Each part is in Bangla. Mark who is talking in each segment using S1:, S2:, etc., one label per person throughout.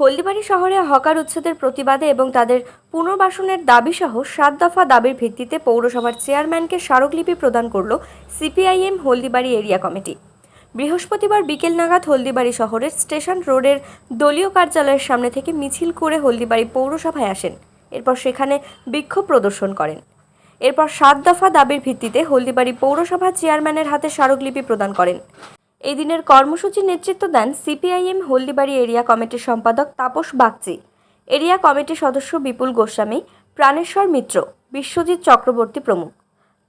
S1: হলদিবাড়ি শহরে হকার উচ্ছেদের প্রতিবাদে এবং তাদের পুনর্বাসনের দাবিসহ সাত দফা দাবির ভিত্তিতে পৌরসভার চেয়ারম্যানকে স্মারকলিপি প্রদান করল সিপিআইএম হলদিবাড়ি এরিয়া কমিটি। বৃহস্পতিবার বিকেল নাগাদ হলদিবাড়ি শহরের স্টেশন রোডের দলীয় কার্যালয়ের সামনে থেকে মিছিল করে হলদিবাড়ি পৌরসভায় আসেন। এরপর সেখানে বিক্ষোভ প্রদর্শন করেন। এরপর সাত দফা দাবির ভিত্তিতে হলদিবাড়ি পৌরসভা চেয়ারম্যানের হাতে স্মারকলিপি প্রদান করেন। এই দিনের কর্মসূচির নেতৃত্ব দেন সিপিআইএম হলদিবাড়ি এরিয়া কমিটির সম্পাদক তাপস বাগচি। এরিয়া কমিটির সদস্য বিপুল গোস্বামী, প্রাণেশ্বর মিত্র, বিশ্বজিৎ চক্রবর্তী প্রমুখ।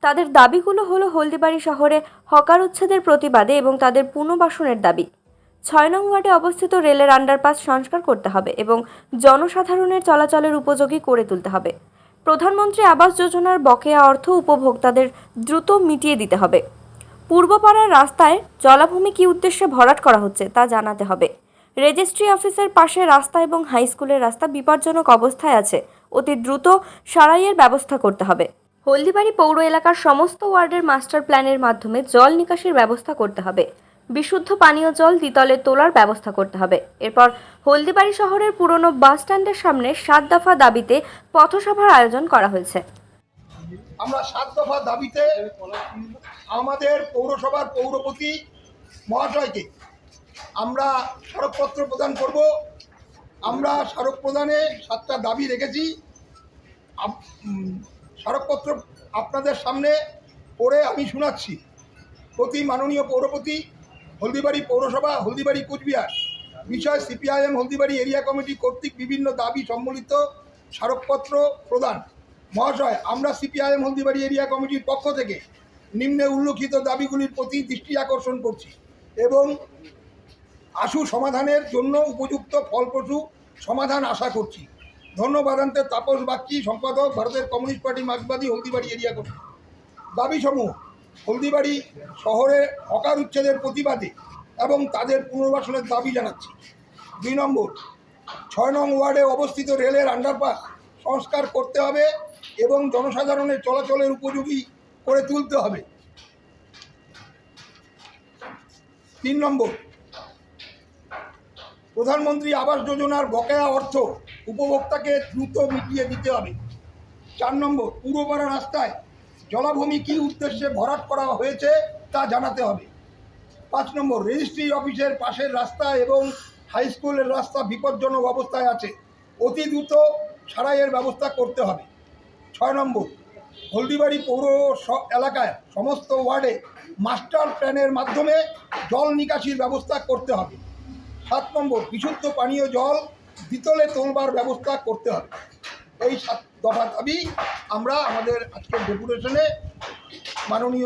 S1: তাদের দাবিগুলো হলো হলদিবাড়ি শহরে হকার উচ্ছেদের প্রতিবাদে এবং তাদের পুনর্বাসনের দাবি। ছয় নং ওয়ার্ডে অবস্থিত রেলের আন্ডারপাস সংস্কার করতে হবে এবং জনসাধারণের চলাচলের উপযোগী করে তুলতে হবে। প্রধানমন্ত্রী আবাস যোজনার বকেয়া অর্থ উপভোক্তাদের দ্রুত মিটিয়ে দিতে হবে। পূর্বপাড়ার রাস্তায় জলাভূমি কী উদ্দেশ্যে ভরাট করা হচ্ছে তা জানাতে হবে। রেজিস্ট্রি অফিসের পাশে রাস্তা এবং হাই স্কুলের রাস্তা বিপজ্জনক অবস্থায় আছে। অতি দ্রুত সারাইয়ের ব্যবস্থা করতে হবে। হলদিবাড়ি পৌর এলাকার সমস্ত ওয়ার্ডের মাস্টার প্ল্যানের মাধ্যমে জল নিকাশির ব্যবস্থা করতে হবে। বিশুদ্ধ পানীয় জল দ্বিতলে তোলার ব্যবস্থা করতে হবে। এরপর হলদিবাড়ি শহরের পুরনো বাস স্ট্যান্ডের সামনে সাত দফা দাবিতে পথসভার আয়োজন করা হয়েছে।
S2: আমরা সাত দফা দাবিতে আমাদের পৌরসভার পৌরপতি মহাশয়কে আমরা স্মারকপত্র প্রদান করব। আমরা স্মারক প্রদানে সাতটা দাবি রেখেছি। স্মারকপত্র আপনাদের সামনে পড়ে আমি শোনাচ্ছি। প্রতি মাননীয় পৌরপতি, হলদিবাড়ি পৌরসভা, হলদিবাড়ি কুচবিহার, বিষয় সিপিআইএম, হলদিবাড়ি এরিয়া কমিটি কর্তৃক বিভিন্ন দাবি সম্বলিত স্মারকপত্র প্রদান। মহাশয়, আমরা সিপিআইএম হলদিবাড়ি এরিয়া কমিটির পক্ষ থেকে নিম্নে উল্লেখিত দাবিগুলির প্রতি দৃষ্টি আকর্ষণ করছি এবং আশু সমাধানের জন্য উপযুক্ত ফলপ্রসূ সমাধান আশা করছি। ধন্যবাদান্তে তাপস বাগচি, সম্পাদক, ভারতের কমিউনিস্ট পার্টি মার্কবাদী হলদিবাড়ি এরিয়া কমিটি। দাবিসমূহ হলদিবাড়ি শহরে হকার উচ্ছেদের প্রতিবাদে এবং তাদের পুনর্বাসনের দাবি জানাচ্ছি। দুই নম্বর, ছয় নং ওয়ার্ডে অবস্থিত রেলের আন্ডারপাস সংস্কার করতে হবে এবং জনসাধারণের চলাচলের উপযোগী করে তুলতে হবে। তিন নম্বর, প্রধানমন্ত্রী আবাস যোজনার বকেয়া অর্থ উপভোক্তাকে দ্রুত মিটিয়ে দিতে হবে। চার নম্বর, পূর্বপাড়া রাস্তায় জলাভূমি কী উদ্দেশ্যে ভরাট করা হয়েছে তা জানাতে হবে। পাঁচ নম্বর, রেজিস্ট্রি অফিসের পাশের রাস্তা এবং হাই স্কুলের রাস্তা বিপজ্জনক অবস্থায় আছে। অতি দ্রুত সারাইয়ের ব্যবস্থা করতে হবে। ছয় নম্বর, হলদিবাড়ি পৌর এলাকায় সমস্ত ওয়ার্ডে মাস্টার প্ল্যানের মাধ্যমে জল নিকাশির ব্যবস্থা করতে হবে। সাত নম্বর, বিশুদ্ধ পানীয় জল দ্বিতলে তোলবার ব্যবস্থা করতে হবে। এই সাত দফা দাবি আমরা আমাদের আজকের ডেপুটেশনে মাননীয়